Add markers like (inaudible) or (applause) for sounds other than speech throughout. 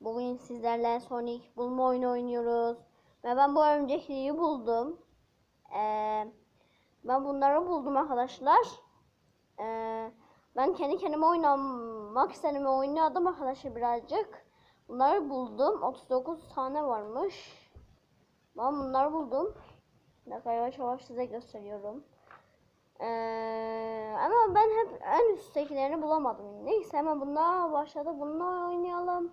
Bugün sizlerle Sonic bulma oyunu oynuyoruz. Ve ben bu örümcekliği buldum. Ee, ben bunları buldum arkadaşlar. Ee, ben kendi kendime oynamak istedim oynadım arkadaşlar birazcık. Bunları buldum. 39 tane varmış. Ben bunları buldum. Bir dakika yavaş yavaş size gösteriyorum. Ee, ama ben hep en üsttekilerini bulamadım. Neyse hemen bununla başladı. Bununla oynayalım.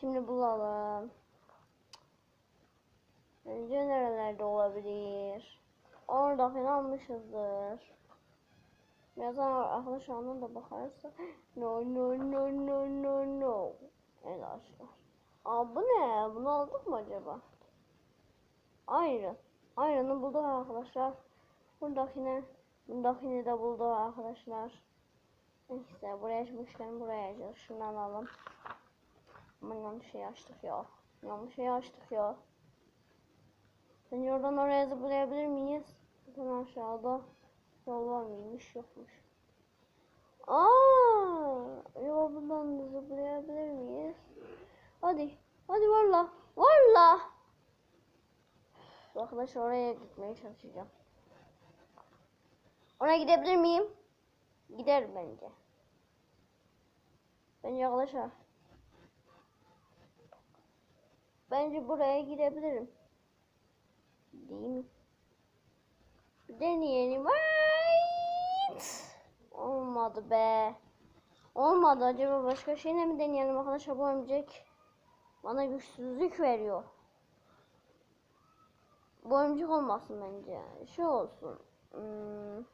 Şimdi bulalım. Önce nerelerde olabilir? Orada falan almışızdır. Birazdan arkadaşlar ona da bakarsa. (gasps) No no no no no no. Evet arkadaşlar. Aa bu ne? Bunu aldık mı acaba? Iron. Iron'ı bulduk arkadaşlar. Buradakini, bundakini de bulduk arkadaşlar. Neyse buraya açmışken buraya açacağız. Şunu alalım. Aman yanlış şey açtık ya. Yanlış şey açtık ya. Sence oradan oraya zıplayabilir miyiz? Bakın aşağıda yol var mıymış yokmuş. Aa, yol buradan da zıplayabilir miyiz? Hadi, hadi varla, varla. Arkadaşlar oraya gitmeye çalışacağım. Oraya gidebilir miyim? Gider bence. Bence arkadaşlar. Bence buraya gidebilirim. Değil mi? Deneyelim. Right. Olmadı be. Olmadı. Acaba başka şeyle mi deneyelim arkadaşlar bu örümcek? Bana güçsüzlük veriyor. Bu örümcek olmasın bence. Şey olsun. Hmm,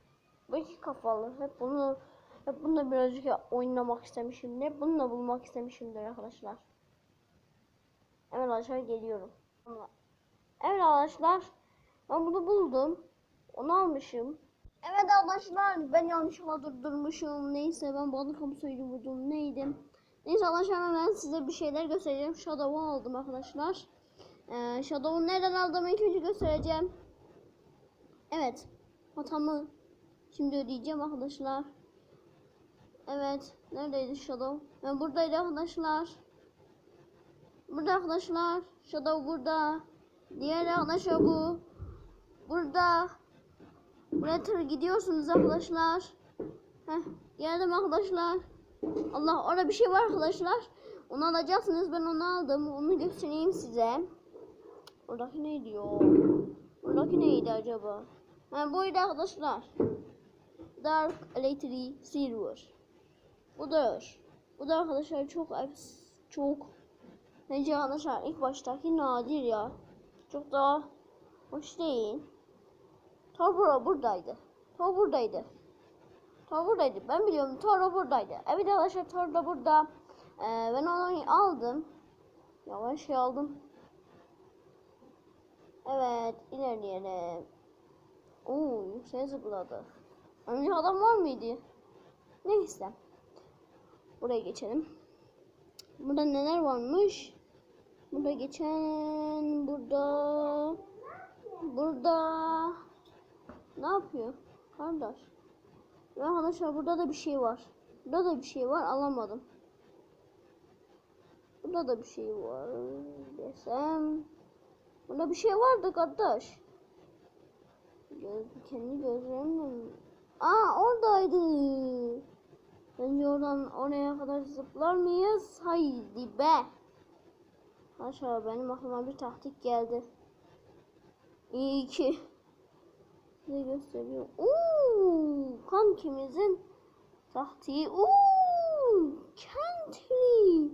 bu iki kafalı. Hep bunu hep bununla birazcık oynamak istemişimdir. Hep bununla bulmak istemişimdir arkadaşlar. Evet arkadaşlar geliyorum. Evet arkadaşlar. Ben bunu buldum. Onu almışım. Evet arkadaşlar ben yanlışlıkla durdurmuşum. Neyse ben balık kamusuydu buldum. Neydi? Neyse arkadaşlar ben size bir şeyler göstereceğim. Shadow'u aldım arkadaşlar. Ee, Shadow'u nereden aldım ilk önce göstereceğim. Evet. Hatamı şimdi ödeyeceğim arkadaşlar. Evet. Neredeydi Shadow? Ben buradaydı arkadaşlar. Burada arkadaşlar. Shadow burada. Diğer arkadaşlar bu. Burada. Buraya gidiyorsunuz arkadaşlar. Heh, geldim arkadaşlar. Allah orada bir şey var arkadaşlar. Onu alacaksınız. Ben onu aldım. Onu göstereyim size. Oradaki neydi ya? Oradaki neydi acaba? Ha buydu arkadaşlar. Dark Electric Silver. Budur. Bu da arkadaşlar çok çok Bence arkadaşlar ilk baştaki nadir ya. Çok daha hoş değil. Toro buradaydı. Toro buradaydı. Toro buradaydı. Ben biliyorum Toro buradaydı. Evet arkadaşlar Toro da burada. Ee, ben onu aldım. Yavaş aldım. Evet ilerleyelim. Oo yükseğe zıpladı. Önce adam var mıydı? Neyse. Buraya geçelim. Burada neler varmış? Burada geçen burada burada ne yapıyor? Kardeş. Ve arkadaşlar burada da bir şey var. Burada da bir şey var alamadım. Burada da bir şey var desem. Burada bir şey vardı kardeş. Göz, kendi gözlerimle Aa oradaydı. Bence oradan oraya kadar zıplar mıyız? Haydi be. Aşağı benim aklıma bir taktik geldi. İyi ki. Size gösteriyor. Uuu, kankimizin taktiği. Uuu, kentli.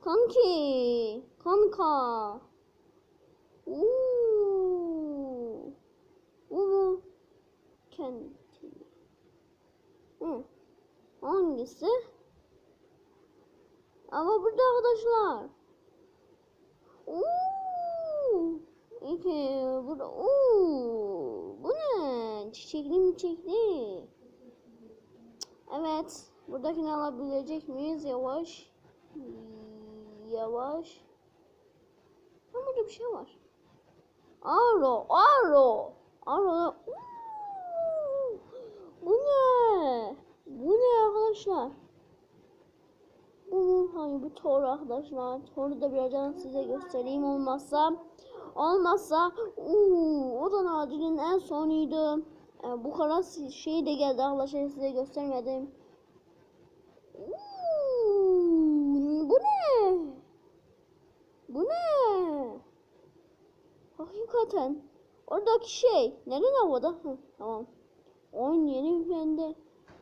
Kanki, kanka. Uuu. Uuu. Kenti. Hı. Hangisi? Ama burada arkadaşlar. Uuu. İki burada. Uuu. Bu ne? Çiçekli mi çiçekli? Evet. Buradakini alabilecek miyiz? Yavaş. Yavaş. Ha burada bir şey var. Aro. Aro. Aro. Bu ne? Bu ne arkadaşlar? Bu hani bu Thor arkadaşlar. Thor'u da birazdan size göstereyim olmazsa. Olmazsa uuu o da Nadir'in en sonuydu. Ee, bu kadar şey de geldi arkadaşlar size göstermedim. Bu ne? Bu ne? Hakikaten. Oradaki şey. Neden havada? Hı, tamam. Oyun yeni yüklendi.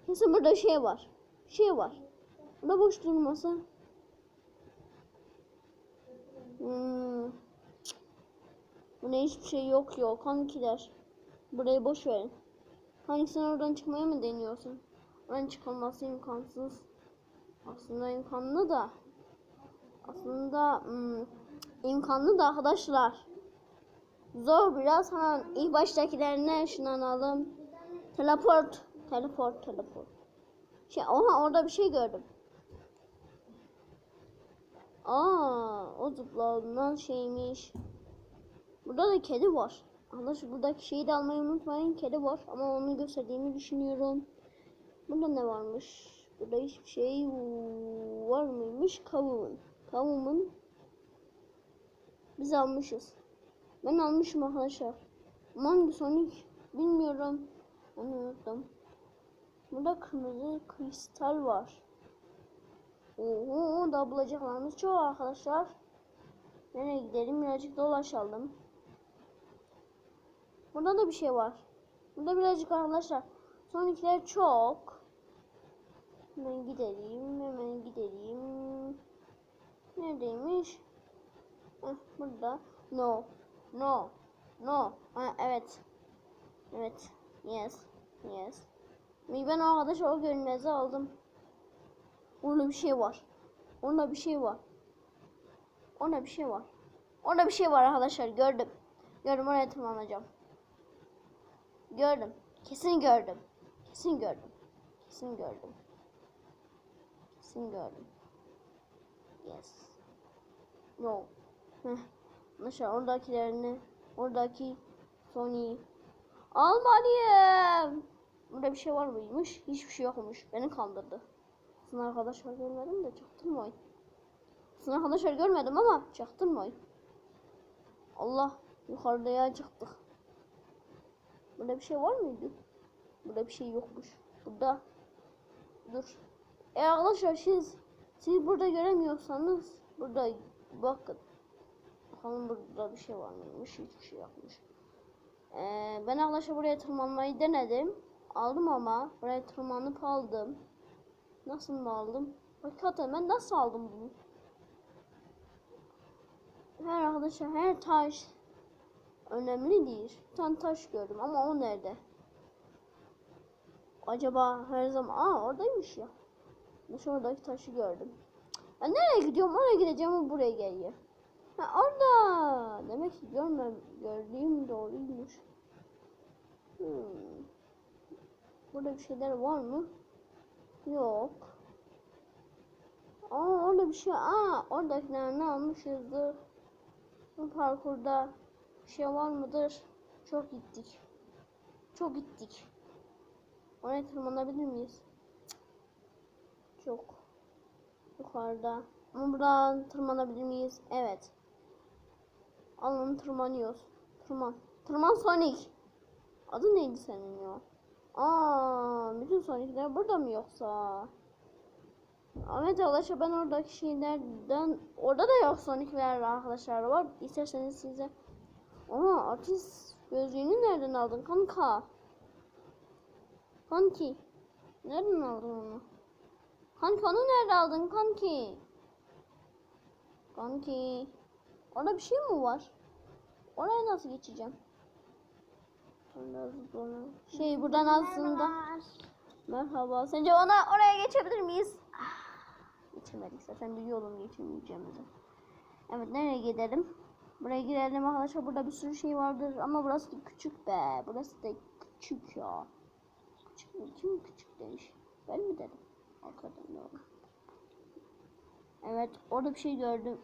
Kesin burada şey var. Şey var. Burada boş durmasa. Hmm. Bu ne hiçbir şey yok yok. Hangiler? Burayı boş verin. Hangi sen oradan çıkmaya mı deniyorsun? Oradan çıkılması imkansız. Aslında imkanlı da. Aslında hmm, imkanlı da arkadaşlar. Zor biraz. Hemen ilk baştakilerine ışınlanalım. Teleport. Teleport. Teleport. Şey, oha orada bir şey gördüm. Aa, o zıplanan şeymiş. Burada da kedi var. Arkadaşlar buradaki şeyi de almayı unutmayın. Kedi var ama onu gösterdiğimi düşünüyorum. Burada ne varmış? Burada hiçbir şey var mıymış? Kavumun. Kavumun. Biz almışız. Ben almışım arkadaşlar. Ama Hangi Sonic bilmiyorum. Onu unuttum. Burada kırmızı kristal var. Oho da bulacaklarımız çok arkadaşlar. Nereye gidelim? Birazcık dolaşalım. Burada da bir şey var. Burada birazcık arkadaşlar. Sonic'ler çok. Hemen gidelim. Hemen gidelim. Neredeymiş? Heh, burada. No. No. No. Ha, evet. Evet. Yes. Yes. Ben arkadaş o görünmezi aldım. Orada bir şey var. Orada bir şey var. Orada bir şey var. Orada bir şey var arkadaşlar gördüm. Gördüm oraya tırmanacağım. Gördüm. Kesin gördüm. Kesin gördüm. Kesin gördüm. Kesin gördüm. Yes. No. Heh. Arkadaşlar oradakilerini oradaki Sony almalıyım. Burada bir şey var mıymış? Hiçbir şey yokmuş. Beni kandırdı. Sizin arkadaşlar görmedim de çaktırmayın. Sizin arkadaşlar görmedim ama çaktırmayın. Allah yukarıda ya çıktık. Burada bir şey var mıydı? Burada bir şey yokmuş. Burada dur. E arkadaşlar siz siz burada göremiyorsanız burada bakın. Bakalım burada bir şey var mıymış? Hiçbir şey yokmuş. Ee, ben arkadaşlar buraya tırmanmayı denedim. Aldım ama buraya tırmanıp aldım. Nasıl mı aldım? Hakikaten ben nasıl aldım bunu? Her arkadaşlar her taş önemli değil. Bir tane taş gördüm ama o nerede? Acaba her zaman... Aa oradaymış ya. Ben oradaki taşı gördüm. Ben nereye gidiyorum? Oraya gideceğim ama buraya geliyor. Ha orada. Demek ki görmem, gördüğüm doğruymuş. Hmm. Burada bir şeyler var mı? Yok. Aa orada bir şey. Aa oradakilerini almışızdır. Bu parkurda bir şey var mıdır? Çok gittik. Çok gittik. Oraya tırmanabilir miyiz? Çok. Yukarıda. Ama buradan tırmanabilir miyiz? Evet. Alın tırmanıyoruz. Tırman. Tırman Sonic. Adı neydi senin ya? Aa, bütün Sonic'ler burada mı yoksa? Ahmet arkadaşlar ben oradaki şeylerden orada da yok Sonic'ler arkadaşlar var. İsterseniz size. Ama artist gözlüğünü nereden aldın kanka? Kanki. Nereden aldın onu? Kanki onu nerede aldın kanki? Kanki. Orada bir şey mi var? Oraya nasıl geçeceğim? Şey buradan aslında. Merhaba. Sence ona oraya geçebilir miyiz? Ah, Geçemedik zaten biliyorum geçemeyeceğimizi. Evet nereye gidelim? Buraya girelim arkadaşlar. Burada bir sürü şey vardır ama burası da küçük be. Burası da küçük ya. Küçük mü? Kim küçük demiş? Ben mi dedim? Arkadan ne oldu? Evet orada bir şey gördüm.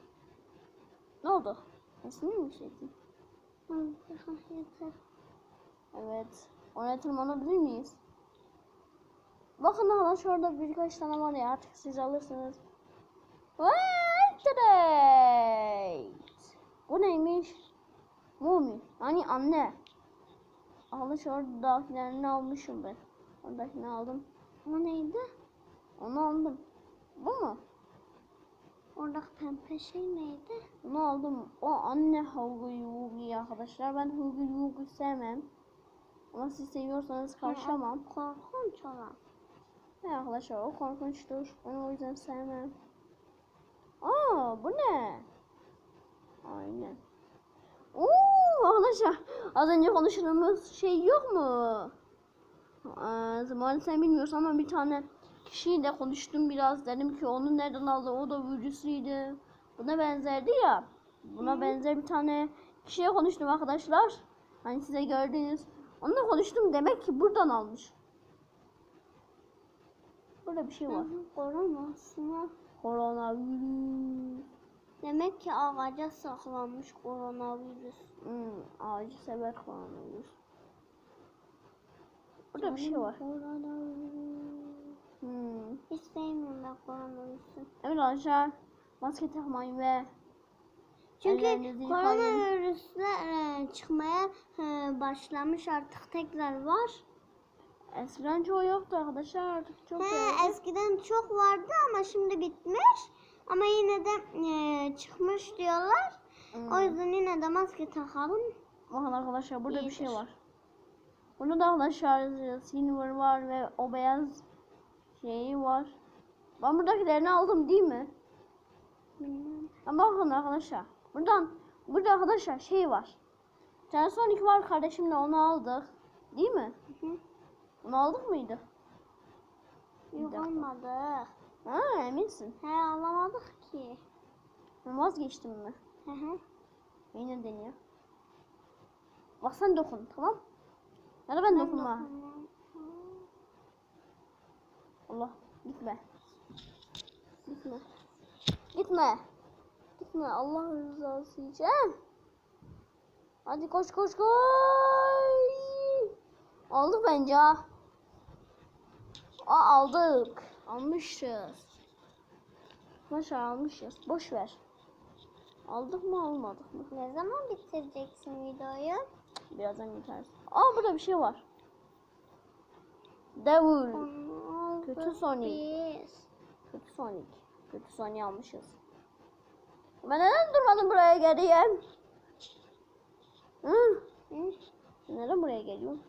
Ne oldu? Resmi mi çektin? Evet. Oraya tırmanabilir miyiz? Bakın hala şurada birkaç tane var ya artık siz alırsınız. Wait today. Bu neymiş? Mumi. Yani anne. Alış oradakilerini almışım ben. Oradakini aldım. O neydi? Onu aldım. Bu mu? Oradaki pembe şey neydi? Bunu aldım. O anne Hugo Yugi arkadaşlar. Ben Hugo Yugi sevmem. Ama siz seviyorsanız karşılamam. Korkunç olan. Ne arkadaşlar o korkunçtur. Ben o yüzden sevmem. Aa bu ne? Aynen. Oo arkadaşlar az önce konuştuğumuz şey yok mu? Ee, zamanı sen bilmiyorsun ama bir tane kişiyle konuştum biraz. Dedim ki onu nereden aldı? O da virüslüydü. Buna benzerdi ya. Buna benzer bir tane kişiye konuştum arkadaşlar. Hani size gördüğünüz. Onunla konuştum demek ki buradan almış. Burada bir şey var. Koronavirüsüne. Koronavirüs. Demek ki ağaca saklanmış koronavirüs. Hmm, ağacı sever koronavirüs. Burada bir şey var. Koronavirüs. Hmm. Hiç sevmiyorum ben koronavirüsü. Evet arkadaşlar. Maske takmayın ve Çünkü koronavirüsler e, çıkmaya e, başlamış artık tekrar var. Eskiden çoğu yoktu arkadaşlar artık çok He, eskiden çok vardı ama şimdi bitmiş. Ama yine de e, çıkmış diyorlar. Hmm. O yüzden yine de maske takalım. Bakın arkadaşlar burada bir şey İyidir. var. Burada da arkadaşlar silver var ve o beyaz şeyi var. Ben buradakilerini aldım değil mi? Bilmem. Ama bakın arkadaşlar. Buradan burada arkadaşlar şey var. Bir tane Sonic var kardeşimle onu aldık. Değil mi? Hı hı. Onu aldık mıydı? Yok olmadı. Ha eminsin. He alamadık ki. Ben vazgeçtim mi? Hı hı. Yine deniyor. Bak sen dokun tamam. Ya da ben dokunma. dokunmam. Allah gitme. Gitme. Gitme. Gitme Allah rızası için. Hadi koş koş koş. Aldık bence ha. Aa aldık. Almışız. Başa almışız. Boş ver. Aldık mı almadık mı? Ne zaman bitireceksin videoyu? Birazdan bitersin. Aa burada bir şey var. Devil. Onu Kötü Sonic. Kötü Sonic. Kötü Sonic almışız. Ben neden durmadım buraya geleyim? Hı? Hı? Neden buraya geliyorum?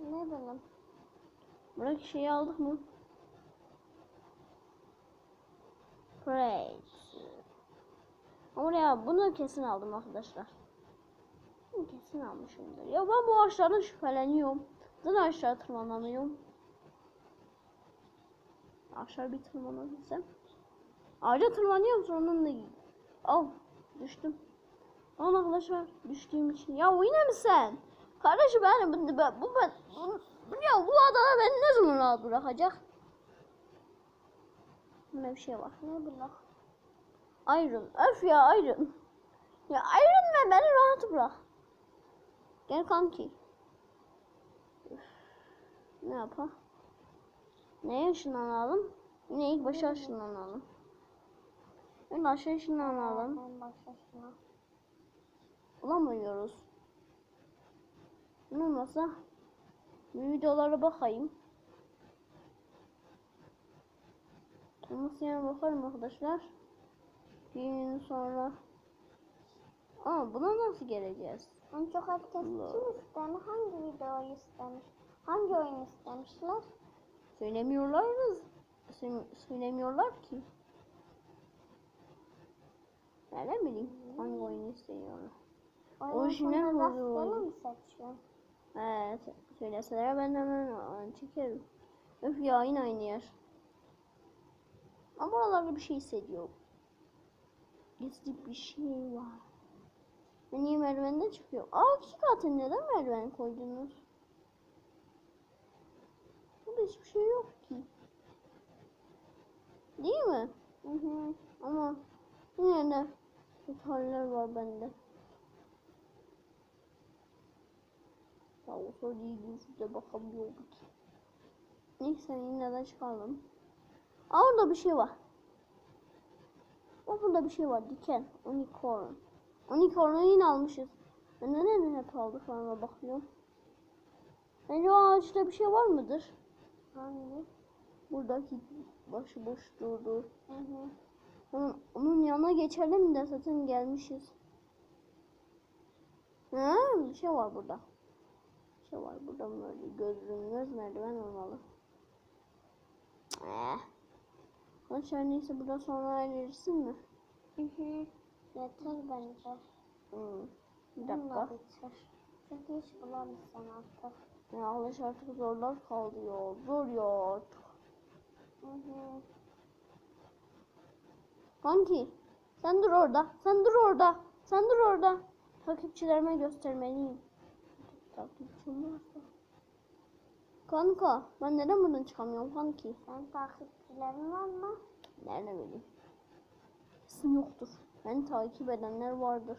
Ne bileyim. Buradaki şeyi aldık mı? Great. Ama ya bunu kesin aldım arkadaşlar. Bunu kesin almışımdır. Ya ben bu ağaçlardan şüpheleniyorum. Neden aşağı tırmanamıyorum? Aşağı bir tırmanabilsem. Ağaca tırmanıyorum sonra da Al düştüm. Lan arkadaşlar düştüğüm için. Ya yine mi sen? Kardeşim ben bu, bu, bu, bu, bu, ya bu adana beni ne zaman rahat bırakacak? Bunda bir şey var. Ne bileyim. Iron. Öf ya Iron. Ya Iron Man beni rahat bırak. Gel kanki. Ne yapalım? Neye ışınlanalım? Yine ilk başa ışınlanalım. Ben aşağı ışınlanalım. Bulamıyoruz. Ne olmasa videolara bakayım. Nasıl bakarım arkadaşlar. Bir gün sonra. Aa buna nasıl geleceğiz? En çok herkes kim istemiş? Hangi videoyu istemiş? Hangi oyun istemişler? Söylemiyorlar söylemiyorlar ki. Nereden bileyim hangi oyunu istiyorlar. Orijinal rastgele mi seçiyorsun? Evet, söyleseler ben hemen çekerim. Öf ya yine aynı yer. Ama buralarda bir şey hissediyorum. Gizli bir şey var. Ben niye merdivenden çıkıyor? Aa iki katı neden merdiven koydunuz? Hiçbir şey yok ki. Değil mi? Hı hı. Ama yine de haller var bende. Ya o soru değil şurada bakamıyorduk. Neyse yine de çıkalım. Aa orada bir şey var. O burada bir şey var diken. Unicorn. Unicorn'u yine almışız. Ben de neden hep aldık ona bakıyorum. Bence o ağaçta bir şey var mıdır? Hangi? Buradaki başı boş durdu. Hı hı. Onun, onun yanına geçelim de zaten gelmişiz. Ha, bir şey var burada. Bir şey var burada böyle gözlüğümüz merdiven olmalı. Eh. Arkadaşlar neyse burada sonra ilerisi mi? Hı hı. Yeter bence. Hmm. Bir Bununla dakika. bitir. Çünkü hiç bulamazsın artık. Ya arkadaşlar artık zorlar kaldı ya. Zor ya artık. Hı hı. Kanki sen dur orada. Sen dur orada. Sen dur orada. Takipçilerime göstermeliyim. Takipçim varsa. Kanka ben neden buradan çıkamıyorum kanki? Sen takipçilerin var mı? Nereden bileyim? Kesin yoktur. Beni takip edenler vardır.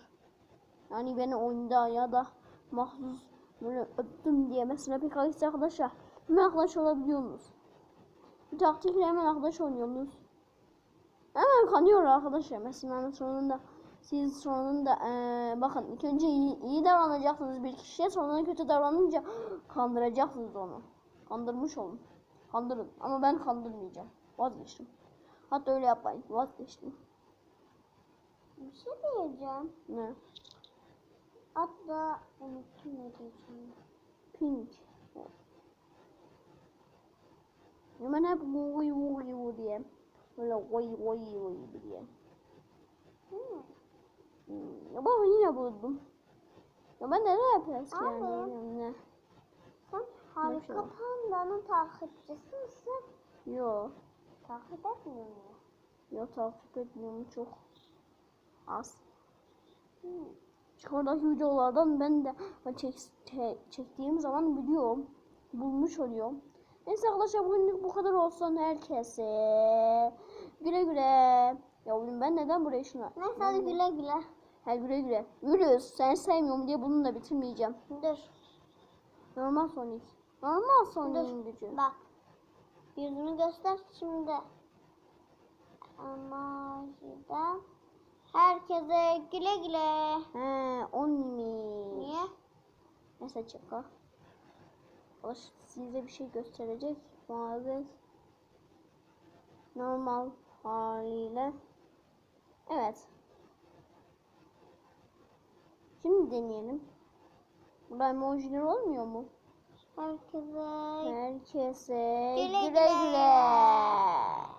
Yani beni oyunda ya da mahsus böyle öptüm diye mesela bir kayıt arkadaşa hemen arkadaş olabiliyorsunuz. Bir taktikle hemen arkadaş oynuyorsunuz. Hemen kanıyor arkadaşlar. Mesela sonunda siz sonunda eee, bakın ilk önce iyi, iyi davranacaksınız bir kişiye sonra kötü davranınca kandıracaksınız onu. Kandırmış olun. Kandırın ama ben kandırmayacağım. Vazgeçtim. Hatta öyle yapmayın. Vazgeçtim. Bir şey diyeceğim. Ne? Hatta unuttum ne diyeceğim. Pink. Hemen hep vuy vuy vuy diye. Böyle vuy vuy vuy diye. Hmm. Baba yine buldum. Ya ben eski yani? Abi. bilmiyorum Ne? Sen? Harika Panda'nın takipçisi misin? Yo. Takip etmiyor mu? Yo takip etmiyorum çok. Az. Hı. Çünkü oradaki videolardan ben de çek, çe- çektiğim zaman biliyorum. Bulmuş oluyorum. Neyse arkadaşlar bugünlük bu kadar olsun herkese. Güle güle. Ya oğlum ben neden buraya şuna? Neyse hadi güle güle. Ha güle güle. Yürüyoruz. Sen sevmiyorum diye bununla bitirmeyeceğim. Dur. Normal Sonic. Normal Sonic'in gücü. Bak. Yüzünü göster şimdi. Emojiden. Herkese güle güle. He 10 mi? Niye? Neyse çaka. Hoş size bir şey gösterecek. Bazı normal haliyle. Evet. Şimdi deneyelim. Burada emojiler olmuyor mu? Herkese Herkese Güle güle güle. güle.